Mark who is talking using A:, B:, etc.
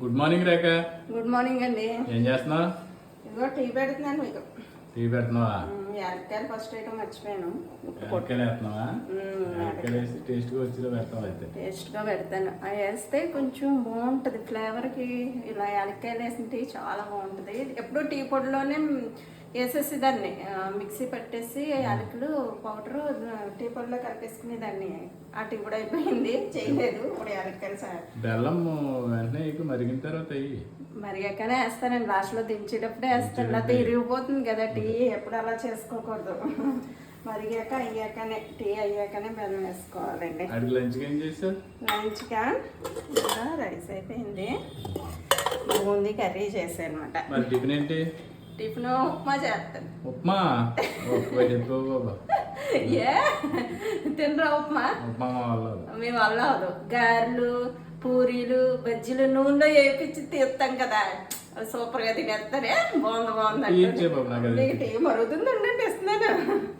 A: Good morning Rekha.
B: Good morning అండి.
A: ఏం చేస్తున్నావు?
B: ఇదిగో టీ పెడుతున్నాను మీకు.
A: టీ పెడుతున్నావా?
B: యాలక్కాయలు ఫస్ట్ ఐటమ్ మర్చిపోయాను.
A: ఎక్కలు వేస్తున్నావా? ఎక్కలు వేసి టేస్ట్గా వచ్చేలా పెడతావు అయితే?
B: టేస్ట్గా పెడతాను. అవి వేస్తే కొంచెం బాగుంటుంది. ఫ్లేవర్కి ఇలా యాలక్కాయలు వేసిన టీ చాలా బాగుంటుంది. ఎప్పుడు టీ పొడిలోనే వేసేసి దాన్ని మిక్సీ పట్టేసి యాలకులు పౌడరు టీ పొడిలో కలిపేసుకునేదాన్ని ఆ టీ కూడా అయిపోయింది. చేయలేదు ఇప్పుడు యాలక్కాయలు సా-
A: బెల్లం వెంటనే మరిగిన తర్వాత
B: మరిగాకనే వేస్తానండి. లాస్ట్లో దించేటప్పుడే వేస్తాను. లేకపోతే ఇరిగిపోతుంది కదా టీ. ఎప్పుడు అలా చేసుకోకూడదు. మరిగాక అయ్యాకనే టీ అయ్యాకనే బెల్లం వేసుకోవాలండి.
A: లంచ్కి ఏం
B: లంచ్గా రైస్ అయిపోయింది. బూందీ కర్రీ చేశాను అనమాట
A: మరి టిఫిన్ ఏంటి?
B: టిఫిన్ ఉప్మా చేస్తాను.
A: ఉప్మా? చెప్పు బాబా.
B: ఏ? తినరా ఉప్మా?
A: ఉప్మా మా
B: వల్ల అవదు గారెలు పూరీలు బజ్జీలు నూనెలో వేపించి తీస్తాం కదా. సూపర్గా తినేస్తానే బాగుంది బాగుంది
A: ఇచ్చే బాబు నాకు అది.
B: మీకు టీ మరుగుతుంది ఉండండి ఇస్తున్నాను.